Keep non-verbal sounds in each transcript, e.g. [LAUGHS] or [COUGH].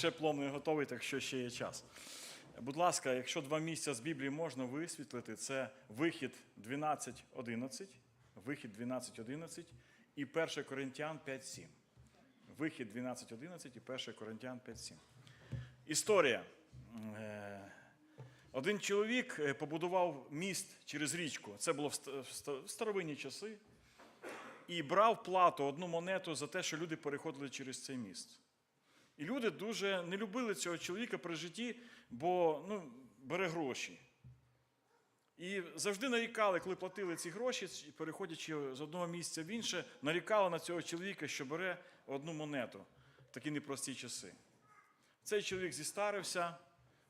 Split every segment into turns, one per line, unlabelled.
ще плом не готовий, так що ще є час. Будь ласка, якщо два місця з Біблії можна висвітлити, це вихід 12.11, вихід 12.11 і 1 Коринтян 5.7. Вихід 12.11 і 1 Коринтян 5.7. Історія. Е, Один чоловік е, побудував міст через річку. Це було в ст- в ст- в старовинні часи. І брав плату одну монету за те, що люди переходили через цей міст. І люди дуже не любили цього чоловіка при житті, бо ну, бере гроші. І завжди нарікали, коли платили ці гроші, переходячи з одного місця в інше, нарікали на цього чоловіка, що бере одну монету в такі непрості часи. Цей чоловік зістарився,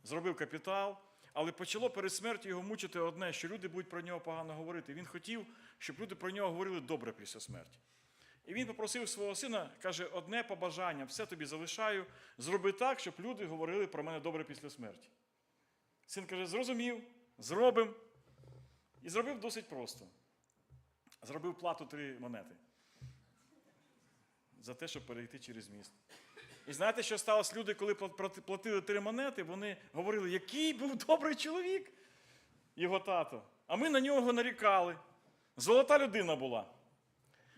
зробив капітал, але почало перед смертю його мучити одне, що люди будуть про нього погано говорити. Він хотів, щоб люди про нього говорили добре після смерті. І він попросив свого сина, каже, одне побажання, все тобі залишаю, зроби так, щоб люди говорили про мене добре після смерті. Син каже, зрозумів, зробимо. І зробив досить просто. Зробив плату три монети за те, щоб перейти через міст. І знаєте, що сталося? Люди, коли платили три монети, вони говорили, який був добрий чоловік, його тато. А ми на нього нарікали. Золота людина була.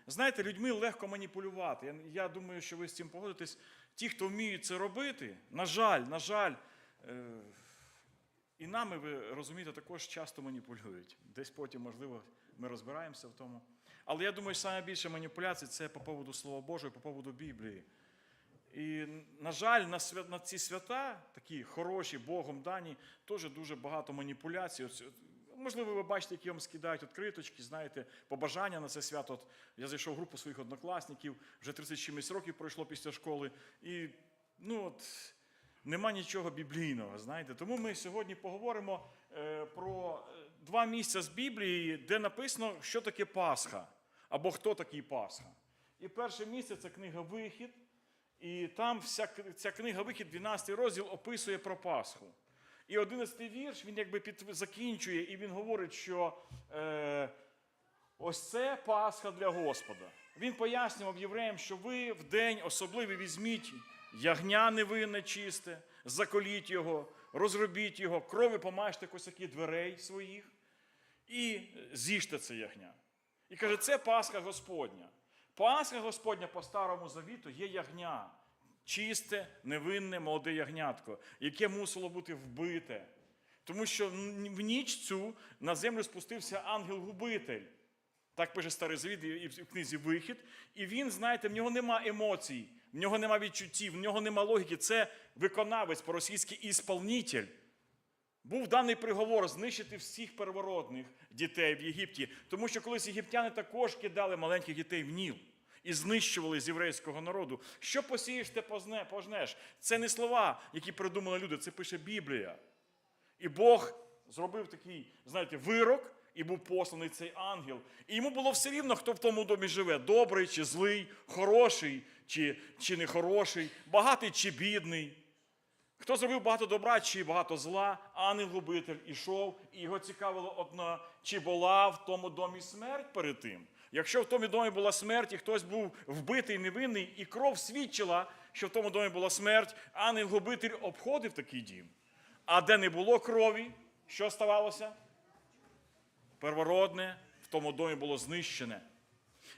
Знаєте, людьми легко маніпулювати. Я, я думаю, що ви з цим погодитесь. Ті, хто вміють це робити, на жаль, на жаль, е, і нами, ви розумієте, також часто маніпулюють. Десь потім, можливо, ми розбираємося в тому. Але я думаю, що найбільше маніпуляцій це по поводу Слова Божого, по поводу Біблії. І, на жаль, на, свят, на ці свята, такі хороші, Богом дані, теж дуже багато маніпуляцій. Можливо, ви бачите, які вам скидають відкриточки, знаєте, побажання на це свято. От, я зайшов в групу своїх однокласників, вже 30 чимось років пройшло після школи. І ну, от, нема нічого біблійного, знаєте. Тому ми сьогодні поговоримо е, про е, два місця з Біблії, де написано, що таке Пасха, або хто такий Пасха. І перше місце це книга Вихід. І там вся ця книга Вихід, 12 розділ, описує про Пасху. І 11 вірш він якби під, закінчує, і він говорить, що е, ось це Пасха для Господа. Він пояснював євреям, що ви в день особливий візьміть ягня невинне чисте, заколіть його, розробіть його, крові помажте косяки дверей своїх і з'їжте це ягня. І каже, це Пасха Господня. Пасха Господня по старому завіту є ягня. Чисте, невинне, молоде ягнятко, яке мусило бути вбите. Тому що в ніч цю на землю спустився ангел-губитель. Так пише Старий Завіт і в книзі Вихід. І він, знаєте, в нього нема емоцій, в нього нема відчуттів, в нього нема логіки. Це виконавець по-російськи ісполнитель. Був даний приговор знищити всіх первородних дітей в Єгипті, тому що колись єгиптяни також кидали маленьких дітей в Ніл і знищували з єврейського народу. Що посієш, те пожнеш. Це не слова, які придумали люди, це пише Біблія. І Бог зробив такий, знаєте, вирок, і був посланий цей ангел. І йому було все рівно, хто в тому домі живе: добрий чи злий, хороший чи, чи нехороший, багатий чи бідний. Хто зробив багато добра чи багато зла, ангел-губитель ішов, і його цікавило одно, чи була в тому домі смерть перед тим. Якщо в тому домі була смерть, і хтось був вбитий, невинний, і кров свідчила, що в тому домі була смерть, ангел-губитель обходив такий дім. А де не було крові, що ставалося? Первородне в тому домі було знищене.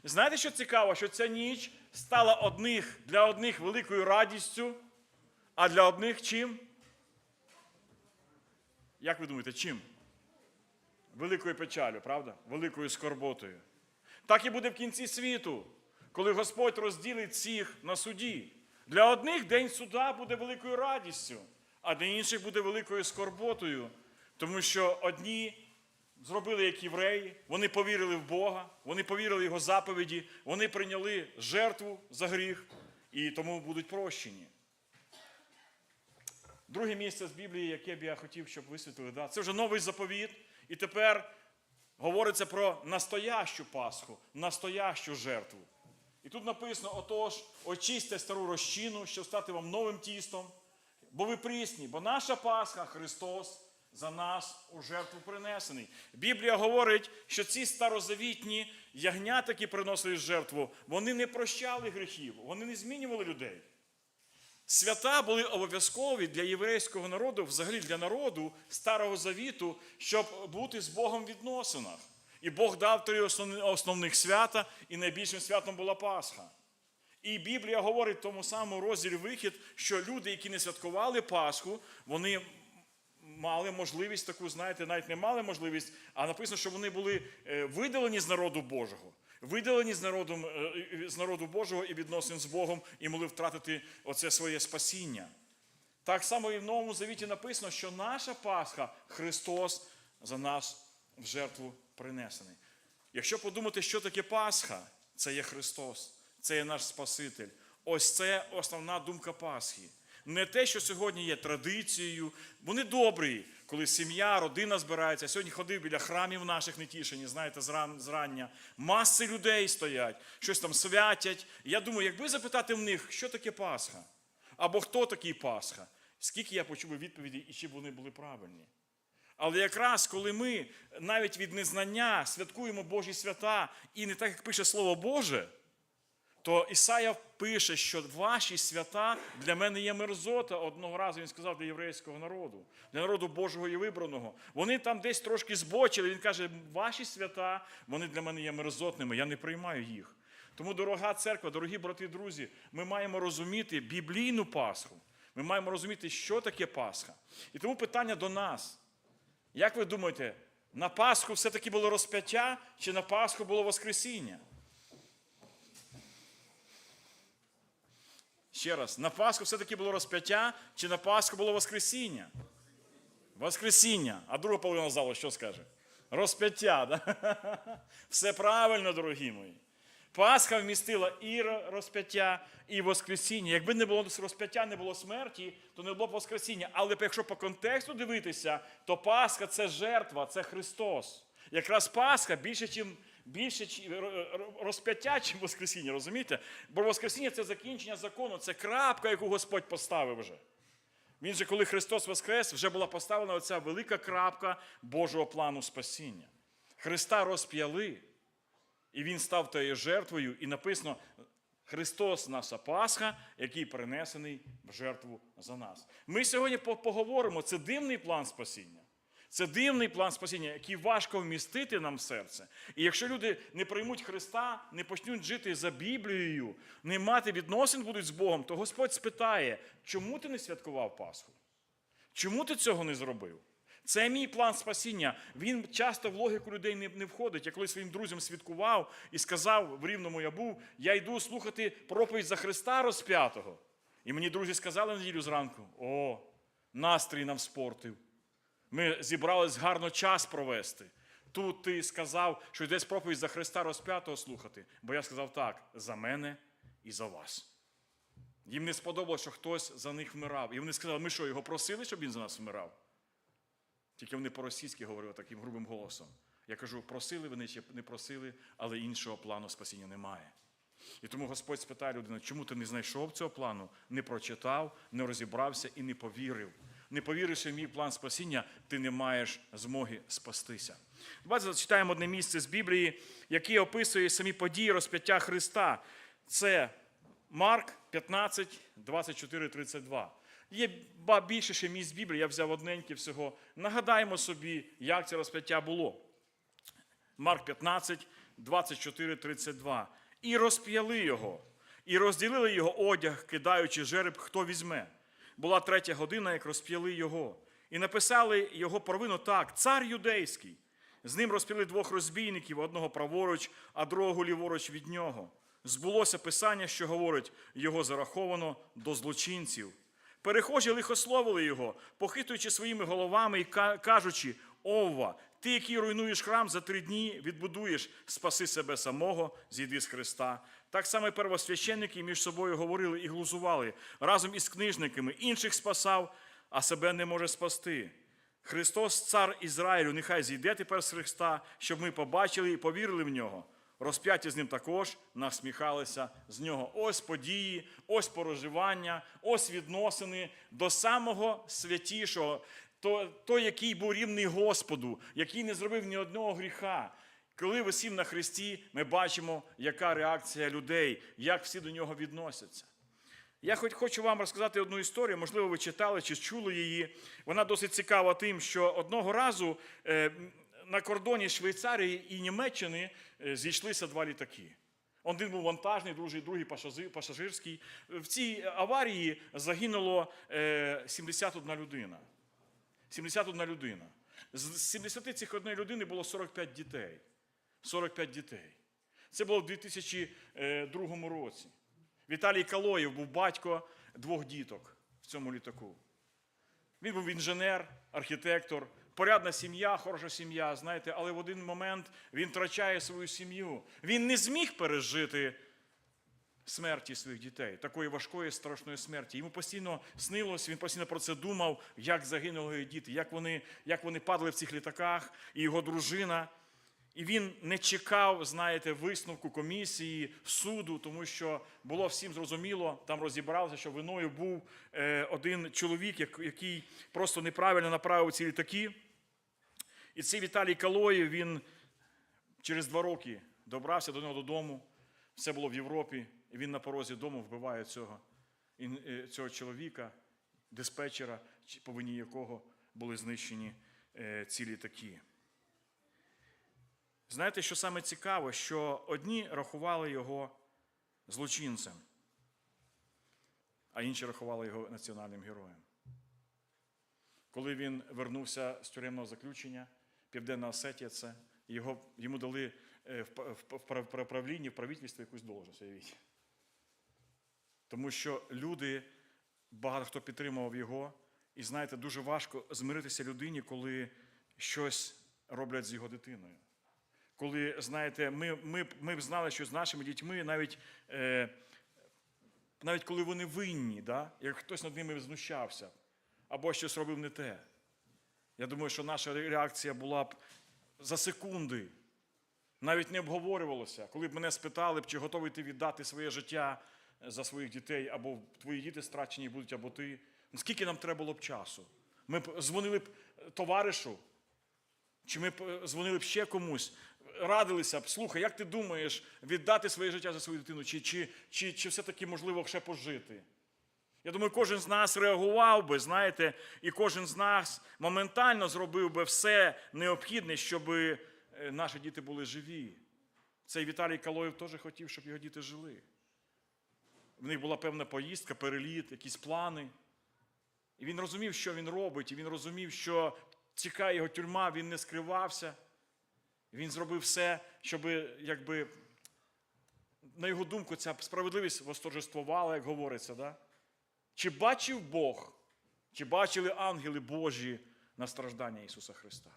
Знаєте, що цікаво, що ця ніч стала одних, для одних великою радістю, а для одних чим? Як ви думаєте, чим? Великою печалю, правда? Великою скорботою. Так і буде в кінці світу, коли Господь розділить всіх на суді. Для одних день суда буде великою радістю, а для інших буде великою скорботою, тому що одні зробили як євреї, вони повірили в Бога, вони повірили в Його заповіді, вони прийняли жертву за гріх і тому будуть прощені. Друге місце з Біблії, яке б я хотів, щоб висвітлили, да, це вже новий заповіт. І тепер говориться про настоящу Пасху, настоящу жертву. І тут написано: отож, очистьте стару розчину, щоб стати вам новим тістом, бо ви прісні, бо наша Пасха Христос за нас у жертву принесений. Біблія говорить, що ці старозавітні ягнята, які приносили жертву, вони не прощали гріхів, вони не змінювали людей. Свята були обов'язкові для єврейського народу, взагалі для народу Старого Завіту, щоб бути з Богом в відносинах. І Бог дав три основних свята, і найбільшим святом була Пасха. І Біблія говорить в тому самому розділі вихід, що люди, які не святкували Пасху, вони мали можливість таку, знаєте, навіть не мали можливість, а написано, що вони були е, видалені з народу Божого, видалені з народу, з народу Божого і відносин з Богом, і могли втратити оце своє спасіння. Так само і в Новому Завіті написано, що наша Пасха Христос за нас в жертву принесений. Якщо подумати, що таке Пасха, це є Христос, це є наш Спаситель. Ось це основна думка Пасхи. Не те, що сьогодні є традицією. Вони добрі, коли сім'я, родина збирається. Сьогодні ходив біля храмів наших нетішені, знаєте, зрання. Маси людей стоять, щось там святять. Я думаю, якби запитати в них, що таке Пасха, або хто такий Пасха, скільки я почув відповіді, і чи вони були правильні. Але якраз коли ми навіть від незнання святкуємо Божі свята і не так, як пише Слово Боже, то Ісая пише, що ваші свята для мене є мерзота. Одного разу він сказав для єврейського народу, для народу Божого і вибраного. Вони там десь трошки збочили. Він каже, ваші свята, вони для мене є мерзотними, я не приймаю їх. Тому, дорога церква, дорогі брати і друзі, ми маємо розуміти біблійну Пасху. Ми маємо розуміти, що таке Пасха. І тому питання до нас. Як ви думаєте, на Пасху все-таки було розп'яття, чи на Пасху було Воскресіння? Ще раз, на Пасху все-таки було розп'яття, чи на Пасху було Воскресіння? Воскресіння. А друга половина залу що скаже? Розп'яття. Да? [LAUGHS] Все правильно, дорогі мої. Пасха вмістила і розп'яття, і Воскресіння. Якби не було розп'яття, не було смерті, то не було б Воскресіння. Але якщо по контексту дивитися, то Пасха це жертва, це Христос. Якраз Пасха більше, чим, більше розп'яття, чим Воскресіння, розумієте? Бо Воскресіння це закінчення закону, це крапка, яку Господь поставив вже. Він же, коли Христос Воскрес, вже була поставлена оця велика крапка Божого плану спасіння. Христа розп'яли, і Він став тією жертвою, і написано: Христос наша Пасха, який принесений в жертву за нас. Ми сьогодні поговоримо, це дивний план спасіння. Це дивний план спасіння, який важко вмістити нам в серце. І якщо люди не приймуть Христа, не почнуть жити за Біблією, не мати відносин будуть з Богом, то Господь спитає, чому ти не святкував Пасху? Чому ти цього не зробив? Це мій план спасіння. Він часто в логіку людей не, входить. Я коли своїм друзям свідкував і сказав, в Рівному я був, я йду слухати проповідь за Христа розп'ятого. І мені друзі сказали неділю зранку: о, настрій нам спортив. Ми зібрались гарно час провести. Тут ти сказав, що йдеш проповідь за Христа розп'ятого слухати. Бо я сказав так: за мене і за вас. Їм не сподобалося, що хтось за них вмирав. І вони сказали, ми що, його просили, щоб він за нас вмирав? Тільки вони по-російськи говорили таким грубим голосом. Я кажу, просили вони чи не просили, але іншого плану спасіння немає. І тому Господь спитає людину, чому ти не знайшов цього плану, не прочитав, не розібрався і не повірив. Не повіривши в мій план спасіння, ти не маєш змоги спастися. Давайте зачитаємо одне місце з Біблії, яке описує самі події розп'яття Христа. Це Марк 15, 24, 32. Є більше ще місць Біблії, я взяв одненьке всього. Нагадаємо собі, як це розп'яття було. Марк 15, 24, 32. І розп'яли його, і розділили його одяг, кидаючи жереб, хто візьме. Була третя година, як розп'яли його. І написали його провину так: цар юдейський. З ним розп'яли двох розбійників, одного праворуч, а другого ліворуч від нього. Збулося писання, що говорить, його зараховано до злочинців. Перехожі лихословили його, похитуючи своїми головами і кажучи: Овва, ти, який руйнуєш храм за три дні, відбудуєш, спаси себе самого, зійди з Христа. Так само первосвященники між собою говорили і глузували разом із книжниками, інших спасав, а себе не може спасти. Христос, цар Ізраїлю, нехай зійде тепер з Христа, щоб ми побачили і повірили в нього. Розп'яті з ним також насміхалися з нього. Ось події, ось проживання, ось відносини до самого святішого, той, який був рівний Господу, який не зробив ні одного гріха. Коли висів на Христі, ми бачимо, яка реакція людей, як всі до нього відносяться. Я хоч хочу вам розказати одну історію, можливо, ви читали чи чули її. Вона досить цікава тим, що одного разу е, на кордоні Швейцарії і Німеччини е, зійшлися два літаки. Один був вантажний, другий, пасажирський. В цій аварії загинуло е, 71 людина. 71 людина. З 70 цих одної людини було 45 дітей. 45 дітей. Це було в 2002 році. Віталій Калоєв був батько двох діток в цьому літаку. Він був інженер, архітектор, порядна сім'я, хороша сім'я, знаєте, але в один момент він втрачає свою сім'ю. Він не зміг пережити смерті своїх дітей, такої важкої, страшної смерті. Йому постійно снилось, він постійно про це думав, як загинули його діти, як вони, як вони падали в цих літаках, і його дружина. І він не чекав, знаєте, висновку комісії, суду, тому що було всім зрозуміло, там розібралося, що виною був е, один чоловік, який просто неправильно направив ці літаки. І цей Віталій Калоєв, він через два роки добрався до нього додому. Все було в Європі, і він на порозі дому вбиває цього, е, цього чоловіка, диспетчера, по вині якого були знищені е, ці літаки. Знаєте, що саме цікаво, що одні рахували його злочинцем, а інші рахували його національним героєм. Коли він вернувся з тюремного заключення, Південна Осетія це, його, йому дали е, в, правлінні, в правительстві якусь должність. Тому що люди, багато хто підтримував його, і знаєте, дуже важко змиритися людині, коли щось роблять з його дитиною. Коли, знаєте, ми, ми, ми б знали, що з нашими дітьми навіть, е, навіть коли вони винні, да? як хтось над ними знущався або щось робив не те. Я думаю, що наша реакція була б за секунди. Навіть не обговорювалося. Коли б мене спитали, чи готовий ти віддати своє життя за своїх дітей, або твої діти страчені будуть, або ти. Скільки нам треба було б часу? Ми б дзвонили б товаришу, чи ми б е, дзвонили б ще комусь, радилися б, слухай, як ти думаєш, віддати своє життя за свою дитину, чи, чи, чи, чи все-таки можливо ще пожити? Я думаю, кожен з нас реагував би, знаєте, і кожен з нас моментально зробив би все необхідне, щоб е, наші діти були живі. Цей Віталій Калоєв теж хотів, щоб його діти жили. В них була певна поїздка, переліт, якісь плани. І він розумів, що він робить, і він розумів, що чекає його тюрма, він не скривався. Він зробив все, щоб, якби, на його думку, ця справедливість восторжествувала, як говориться. Да? Чи бачив Бог, чи бачили ангели Божі на страждання Ісуса Христа,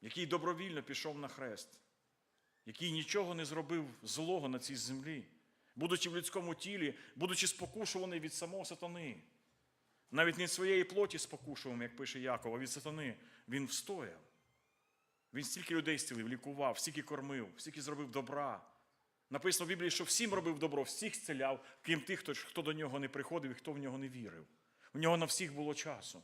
який добровільно пішов на хрест, який нічого не зробив злого на цій землі, будучи в людському тілі, будучи спокушуваний від самого сатани. Навіть не своєї плоті спокушував, як пише Яков, а від сатани. Він встояв. Він стільки людей зцілив, лікував, стільки кормив, стільки зробив добра. Написано в Біблії, що всім робив добро, всіх зціляв, крім тих, хто, до нього не приходив і хто в нього не вірив. У нього на всіх було часу.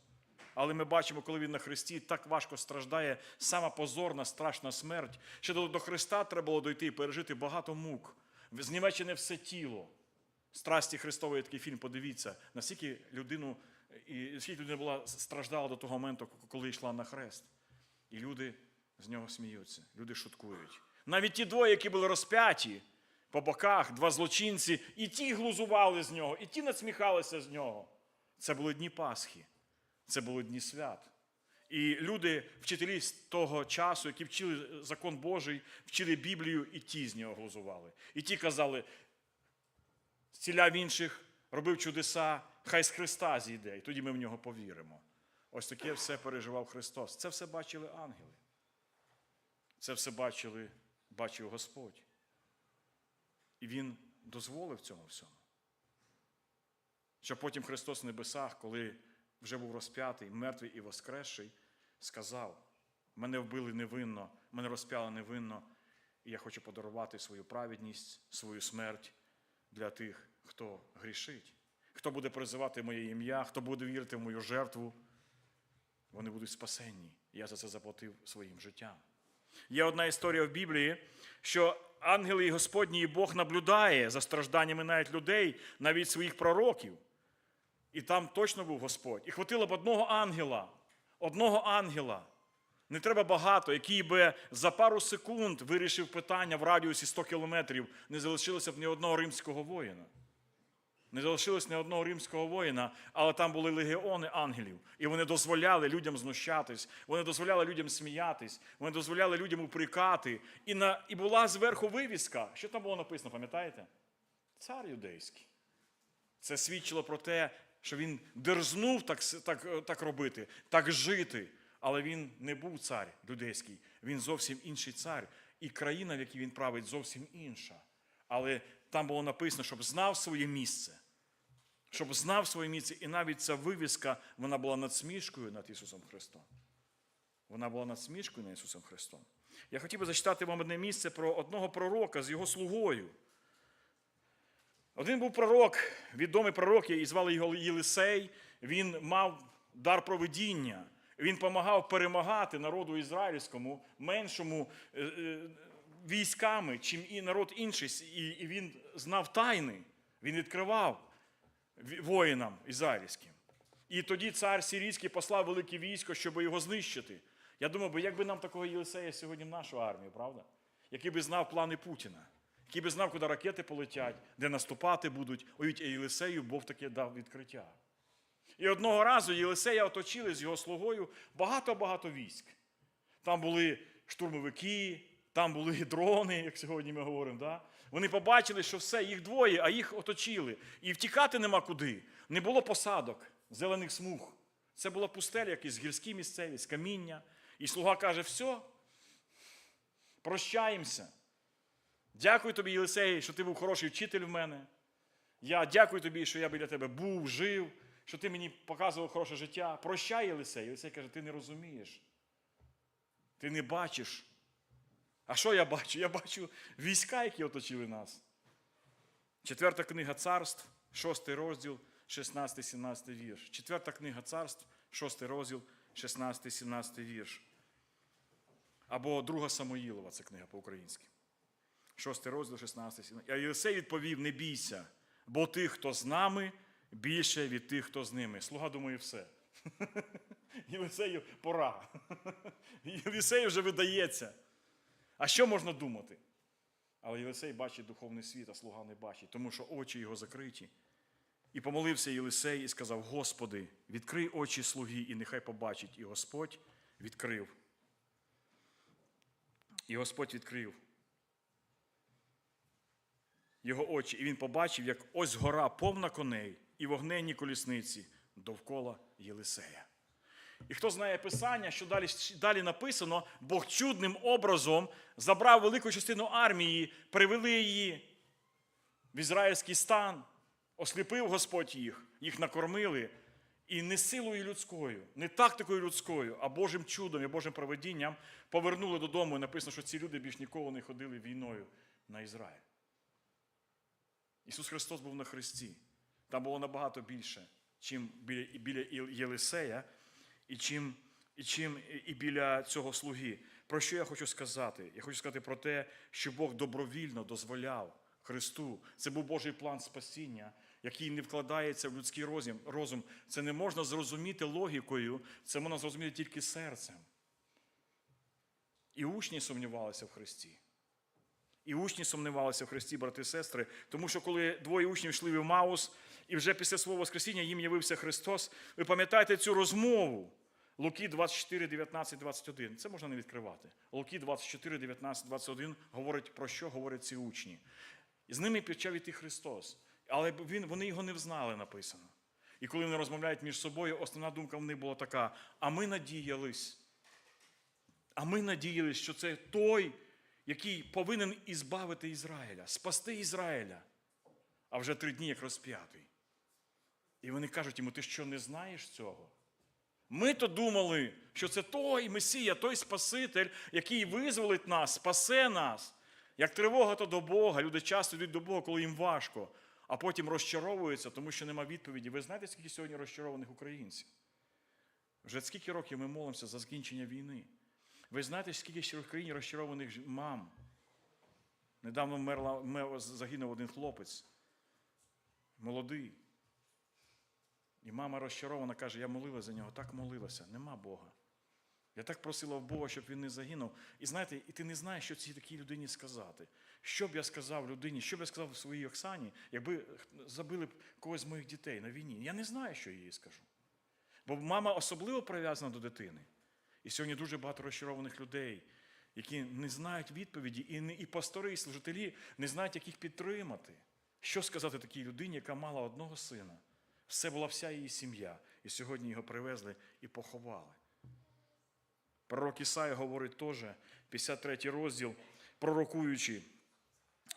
Але ми бачимо, коли він на Христі так важко страждає, сама позорна, страшна смерть. Ще до Христа треба було дойти і пережити багато мук. Знімечене все тіло. Страсті Христової такий фільм, подивіться, наскільки людину, і скільки людина була страждала до того моменту, коли йшла на хрест. І люди з нього сміються, люди шуткують. Навіть ті двоє, які були розп'яті по боках, два злочинці, і ті глузували з нього, і ті надсміхалися з нього. Це були дні Пасхи, це були дні свят. І люди, вчителі з того часу, які вчили закон Божий, вчили Біблію, і ті з нього глузували. І ті казали, зціляв інших, робив чудеса, хай з Христа зійде, і тоді ми в нього повіримо. Ось таке все переживав Христос. Це все бачили ангели. Це все бачили, бачив Господь. І Він дозволив цьому всьому. Щоб потім Христос в небесах, коли вже був розп'ятий, мертвий і воскресший, сказав: мене вбили невинно, мене розп'яли невинно, і я хочу подарувати свою праведність, свою смерть для тих, хто грішить, хто буде призивати моє ім'я, хто буде вірити в мою жертву. Вони будуть спасенні. Я за це заплатив своїм життям. Є одна історія в Біблії, що ангели і Господній Бог наблюдає за стражданнями навіть людей, навіть своїх пророків. І там точно був Господь. І хватило б одного ангела, одного ангела. Не треба багато, який би за пару секунд вирішив питання в радіусі 100 кілометрів, не залишилося б ні одного римського воїна. Не залишилось ні одного римського воїна, але там були легіони ангелів. І вони дозволяли людям знущатись, вони дозволяли людям сміятись, вони дозволяли людям упрекати. І, на, і була зверху вивіска. Що там було написано, пам'ятаєте? Цар юдейський. Це свідчило про те, що він дерзнув так, так, так робити, так жити. Але він не був цар юдейський, він зовсім інший цар. І країна, в якій він править, зовсім інша. Але там було написано, щоб знав своє місце. Щоб знав своє місце. І навіть ця вивіска, вона була надсмішкою над Ісусом Христом. Вона була надсмішкою над Ісусом Христом. Я хотів би зачитати вам одне місце про одного пророка з його слугою. Один був пророк, відомий пророк, і звали його Єлисей. Він мав дар провидіння. Він допомагав перемагати народу ізраїльському, меншому е, е, військами, чим і народ інший. І, він знав тайни, він відкривав ві- воїнам ізраїльським. І тоді цар сирійський послав велике військо, щоб його знищити. Я думав, би, як би нам такого Єлисея сьогодні в нашу армію, правда? Який би знав плани Путіна, який би знав, куди ракети полетять, де наступати будуть. Уявіть, Єлисею Бог таке дав відкриття. І одного разу Єлисея оточили з його слугою багато-багато військ. Там були штурмовики, там були [LAUGHS] дрони, як сьогодні ми говоримо. Да? Вони побачили, що все, їх двоє, а їх оточили. І втікати нема куди. Не було посадок, зелених смуг. Це була пустеля, якісь гірські місцевість, каміння. І слуга каже: все, прощаємося. Дякую тобі, Єлисей, що ти був хороший вчитель в мене. Я дякую тобі, що я біля тебе був, жив, що ти мені показував хороше життя. Прощай, Єлисей. Єлисей каже, ти не розумієш. Ти не бачиш. А що я бачу? Я бачу війська, які оточили нас. Четверта книга царств, шостий розділ, 16-17 вірш. Четверта книга царств, шостий розділ, 16-17 вірш. Або друга Самоїлова, це книга по-українськи. Шостий розділ, 16, 17. А Єлисей відповів: не бійся, бо тих, хто з нами, більше від тих, хто з ними. Слуга думає, все. [LAUGHS] Єлисею пора. [LAUGHS] Єлисею вже видається. А що можна думати? Але Єлисей бачить духовний світ, а слуга не бачить, тому що очі його закриті. І помолився Єлисей і сказав: Господи, відкрий очі слуги, і нехай побачить. І Господь відкрив. І Господь відкрив його очі, і він побачив, як ось гора повна коней і вогненні колісниці довкола Єлисея. І хто знає Писання, що далі, далі написано, Бог чудним образом забрав велику частину армії, привели її в ізраїльський стан, осліпив Господь їх, їх накормили. І не силою людською, не тактикою людською, а Божим чудом і Божим проведінням повернули додому. І написано, що ці люди більш ніколи не ходили війною на Ізраїль. Ісус Христос був на Христі. Там було набагато більше, чим біля, біля Єлисея, і чим, і чим і біля цього слуги. Про що я хочу сказати? Я хочу сказати про те, що Бог добровільно дозволяв Христу. Це був Божий план спасіння, який не вкладається в людський розум. Це не можна зрозуміти логікою, це можна зрозуміти тільки серцем. І учні сумнівалися в Христі. І учні сумнівалися в Христі, брати і сестри, тому що коли двоє учнів йшли в Маус, і вже після свого Воскресіння їм явився Христос, ви пам'ятаєте цю розмову? Луки 24, 19, 21. Це можна не відкривати. Луки 24, 19, 21 говорить про що говорять ці учні. З ними почав іти Христос. Але він, вони його не взнали, написано. І коли вони розмовляють між собою, основна думка в них була така: а ми надіялись. А ми надіялись, що це той, який повинен ізбавити Ізраїля, спасти Ізраїля, а вже три дні як розп'ятий. І вони кажуть йому, ти що не знаєш цього? Ми то думали, що це той Месія, той Спаситель, який визволить нас, спасе нас. Як тривога, то до Бога. Люди часто йдуть до Бога, коли їм важко, а потім розчаровуються, тому що нема відповіді. Ви знаєте, скільки сьогодні розчарованих українців? Вже скільки років ми молимося за закінчення війни? Ви знаєте, скільки ще в країні розчарованих мам? Недавно вмерла, загинув один хлопець, молодий. І мама розчарована каже, я молилася за нього, так молилася, нема Бога. Я так просила в Бога, щоб він не загинув. І знаєте, і ти не знаєш, що цій такій людині сказати. Що б я сказав людині, що б я сказав своїй Оксані, якби забили б когось з моїх дітей на війні. Я не знаю, що я їй скажу. Бо мама особливо прив'язана до дитини. І сьогодні дуже багато розчарованих людей, які не знають відповіді, і, не, і пастори, і служителі не знають, як їх підтримати. Що сказати такій людині, яка мала одного сина? Все була вся її сім'я. І сьогодні його привезли і поховали. Пророк Ісая говорить теж, 53 розділ, пророкуючи,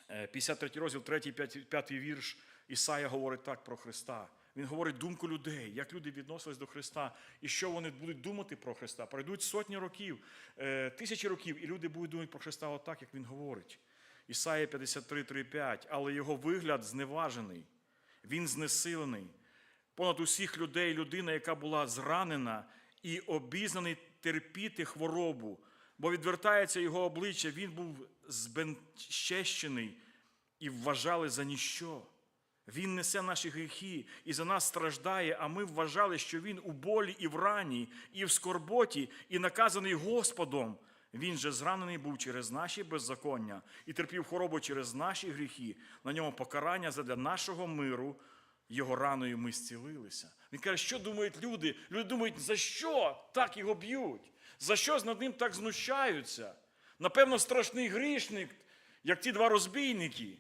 е, 53 розділ, 3, 5, 5 вірш, Ісая говорить так про Христа. Він говорить думку людей, як люди відносились до Христа, і що вони будуть думати про Христа. Пройдуть сотні років, е, тисячі років, і люди будуть думати про Христа отак, як Він говорить. Ісая 53, 3, 5. Але його вигляд зневажений, він знесилений. Понад усіх людей людина, яка була зранена і обізнаний терпіти хворобу, бо відвертається його обличчя, він був збенщещений і вважали за ніщо. Він несе наші гріхи і за нас страждає, а ми вважали, що він у болі і в рані, і в скорботі, і наказаний Господом. Він же зранений був через наші беззаконня і терпів хворобу через наші гріхи. На ньому покарання задля нашого миру, його раною ми зцілилися. Він каже, що думають люди? Люди думають, за що так його б'ють? За що над ним так знущаються? Напевно, страшний грішник, як ті два розбійники.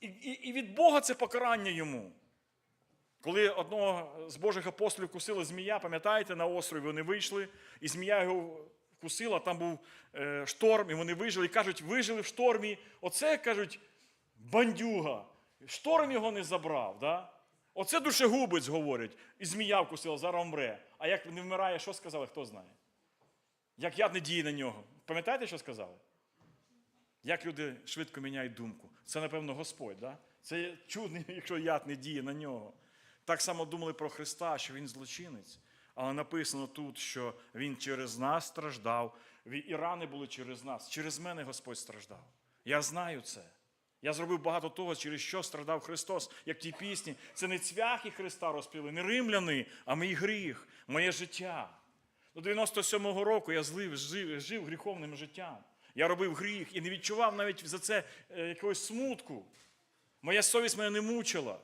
І, і, від Бога це покарання йому. Коли одного з Божих апостолів кусила змія, пам'ятаєте, на острові вони вийшли, і змія його вкусила, там був е, шторм, і вони вижили, і кажуть, вижили в штормі. Оце, кажуть, бандюга. Шторм його не забрав. Да? Оце душегубець, говорять. І змія вкусила, зараз вмре. А як не вмирає, що сказали, хто знає? Як яд не діє на нього. Пам'ятаєте, що сказали? Як люди швидко міняють думку. Це, напевно, Господь. Да? Це чудно, [LAUGHS] якщо яд не діє на нього. Так само думали про Христа, що Він злочинець. Але написано тут, що Він через нас страждав, і рани були через нас. Через мене Господь страждав. Я знаю це. Я зробив багато того, через що страждав Христос, як в тій пісні. Це не цвяхи Христа розпіли, не римляни, а мій гріх, моє життя. До 97-го року я злив, жив, жив гріховним життям. Я робив гріх і не відчував навіть за це е, якогось смутку. Моя совість мене не мучила.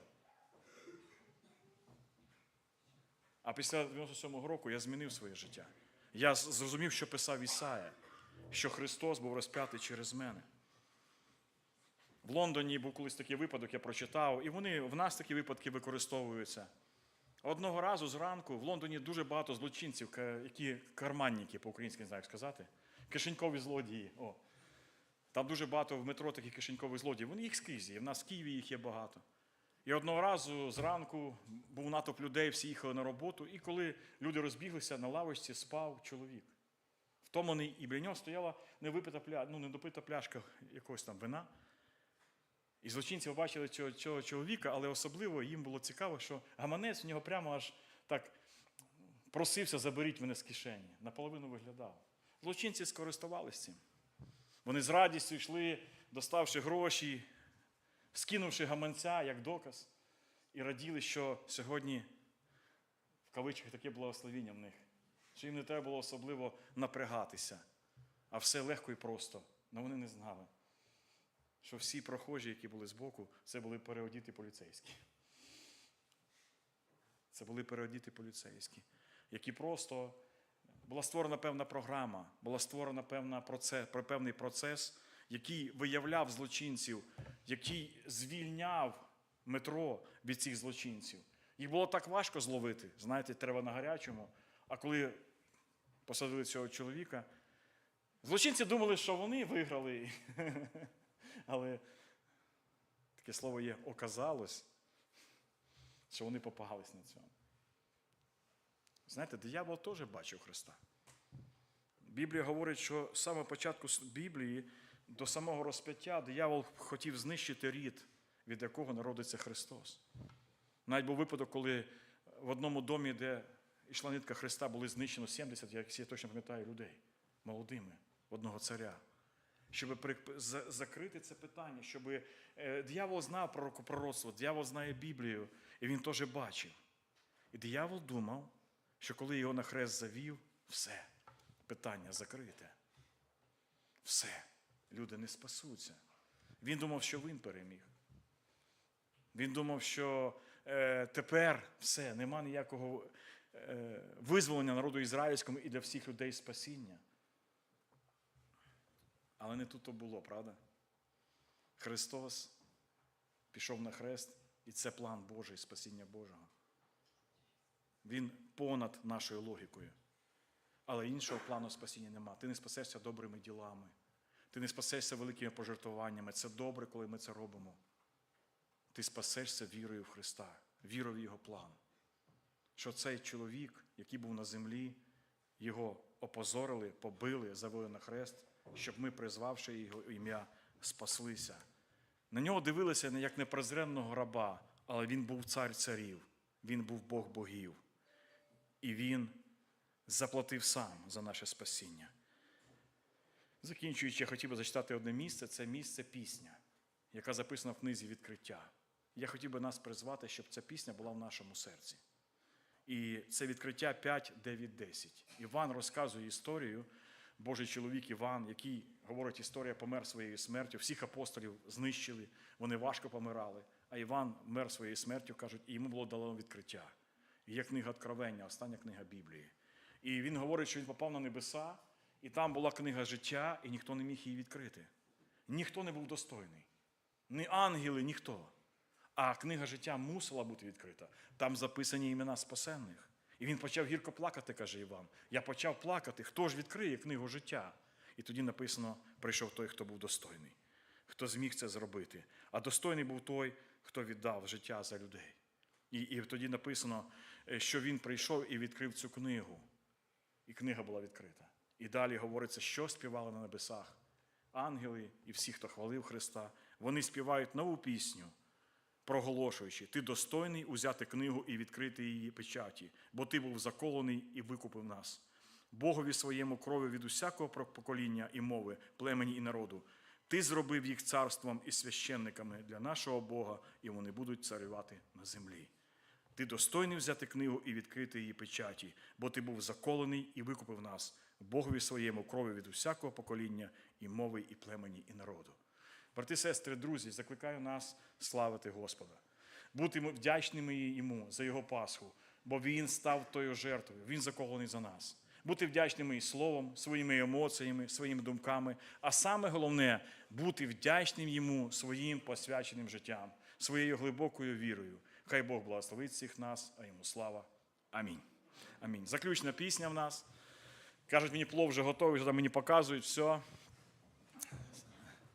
А після 97-го року я змінив своє життя. Я зрозумів, що писав Ісая, що Христос був розп'ятий через мене. В Лондоні був колись такий випадок, я прочитав, і вони в нас такі випадки використовуються. Одного разу зранку в Лондоні дуже багато злочинців, які карманники, по-українськи не знаю, як сказати, кишенькові злодії. О. Там дуже багато в метро таких кишенькових злодіїв. Вони їх скрізь є. В нас в Києві їх є багато. І одного разу зранку був натовп людей, всі їхали на роботу, і коли люди розбіглися, на лавочці спав чоловік. Втомлений, і біля нього стояла невипита пля... ну, недопита пляшка якогось там вина. І злочинці побачили цього, цього чоловіка, але особливо їм було цікаво, що гаманець у нього прямо аж так просився, заберіть мене з кишені. Наполовину виглядав. Злочинці скористувалися цим. Вони з радістю йшли, доставши гроші, скинувши гаманця як доказ, і раділи, що сьогодні в кавичках таке благословіння в них, що їм не треба було особливо напрягатися, а все легко і просто. Але вони не знали, що всі прохожі, які були збоку, це були переодіти поліцейські. Це були переодіти поліцейські, які просто була створена певна програма, була створена певна процес, певний процес, який виявляв злочинців, який звільняв метро від цих злочинців. Їх було так важко зловити, знаєте, треба на гарячому. А коли посадили цього чоловіка, злочинці думали, що вони виграли. [LAUGHS] Але таке слово є оказалось, що вони попагались на цьому. Знаєте, диявол теж бачив Христа. Біблія говорить, що з самого початку Біблії до самого розп'яття диявол хотів знищити рід, від якого народиться Христос. Навіть був випадок, коли в одному домі, де ішла нитка Христа, були знищено 70, як я точно пам'ятаю, людей молодими, одного царя. Щоб закрити це питання, щоб е, диявол знав про пророцтво, диявол знає Біблію, і він теж бачив. І диявол думав, що коли його на хрест завів, все, питання закрите. Все, люди не спасуться. Він думав, що він переміг. Він думав, що е, тепер все, нема ніякого е, визволення народу ізраїльському і для всіх людей спасіння. Але не тут то було, правда? Христос пішов на хрест, і це план Божий, спасіння Божого. Понад нашою логікою. Але іншого плану спасіння нема. Ти не спасешся добрими ділами. Ти не спасешся великими пожертвуваннями. Це добре, коли ми це робимо. Ти спасешся вірою в Христа, вірою в Його план. Що цей чоловік, який був на землі, його опозорили, побили, завели на хрест, щоб ми, призвавши його ім'я, спаслися. На нього дивилися не як непрезренного раба, але він був цар царів, він був Бог богів. І він заплатив сам за наше спасіння. Закінчуючи, я хотів би зачитати одне місце це місце пісня, яка записана в книзі відкриття. Я хотів би нас призвати, щоб ця пісня була в нашому серці. І це відкриття 5, 9, 10. Іван розказує історію. Божий чоловік Іван, який говорить, історія помер своєю смертю. Всіх апостолів знищили, вони важко помирали. А Іван мер своєю смертю, кажуть, і йому було дано відкриття. Є книга Откровення, остання книга Біблії. І він говорить, що він попав на небеса, і там була книга життя, і ніхто не міг її відкрити. Ніхто не був достойний. Ні ангели, ніхто. А книга життя мусила бути відкрита. Там записані імена спасенних. І він почав гірко плакати, каже Іван. Я почав плакати, хто ж відкриє книгу життя? І тоді написано: прийшов той, хто був достойний, хто зміг це зробити. А достойний був той, хто віддав життя за людей. І, і тоді написано, що він прийшов і відкрив цю книгу. І книга була відкрита. І далі говориться, що співали на небесах. Ангели і всі, хто хвалив Христа, вони співають нову пісню, проголошуючи, ти достойний узяти книгу і відкрити її печаті, бо ти був заколений і викупив нас. Богові своєму крові від усякого покоління і мови, племені і народу. Ти зробив їх царством і священниками для нашого Бога, і вони будуть царювати на землі. Ти достойний взяти книгу і відкрити її печаті, бо ти був заколений і викупив нас, Богові своєму крові від усякого покоління, і мови, і племені, і народу. Брати, сестри, друзі, закликаю нас славити Господа, бути вдячними йому за його Пасху, бо він став тою жертвою, він заколений за нас. Бути вдячними і словом, своїми емоціями, своїми думками, а саме головне бути вдячним йому своїм посвяченим життям, своєю глибокою вірою. Хай Бог благословить всіх нас, а йому слава. Амінь. Амінь. Заключна пісня в нас. Кажуть, мені плов вже готовий, вже там мені показують, все.